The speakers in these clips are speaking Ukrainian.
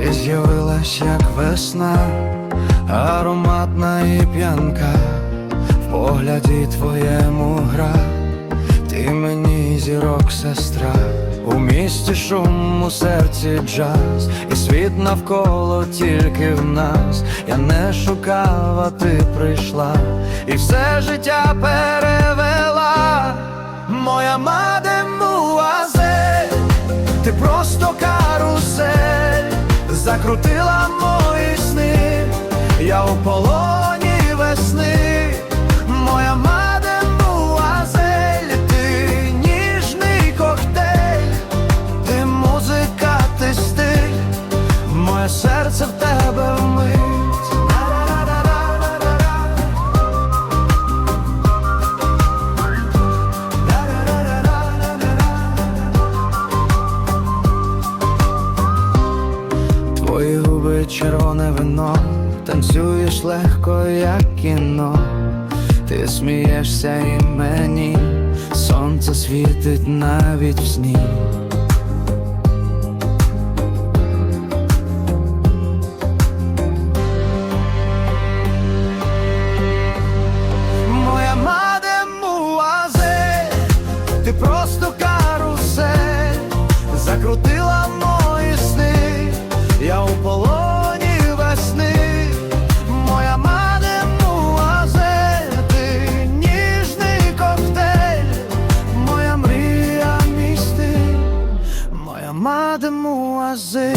Ти з'явилась, як весна, ароматна і п'янка, в погляді твоєму гра, ти мені зірок, сестра, у місті шум у серці джаз, і світ навколо тільки в нас. Я не шукав, а ти прийшла, і все життя перевела, моя мати. Закрутила мої сни, я у червоне вино, танцюєш легко, як кіно, ти смієшся і мені, сонце світить навіть в сні. Моя мадемуазель, ти просто моя мадемуазель.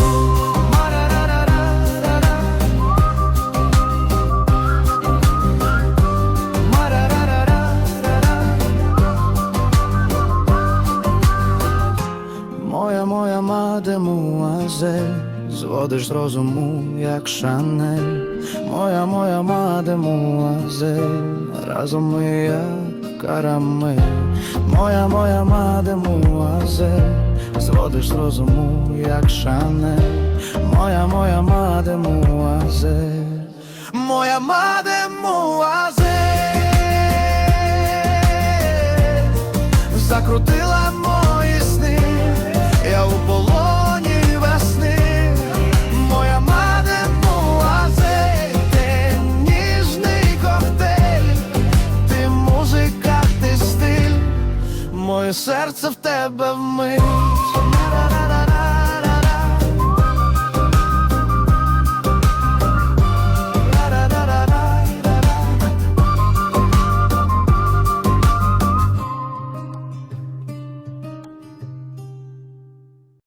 Ма-ра-ра-ра-ра-ра. Ма-ра-ра-ра-ра-ра. Моя, моя мадемуазель, зводиш з розуму, як шанель. Моя, моя мадемуазель, разом ми зводиш розуму, як шанель. Моя, моя мадемуазель, моя мадемуазель, закрутила мої сни, я у полоні весни, моя мадемуазель, ти ніжний коктейль, ти музика, ти стиль, моє серце в тебе вмить.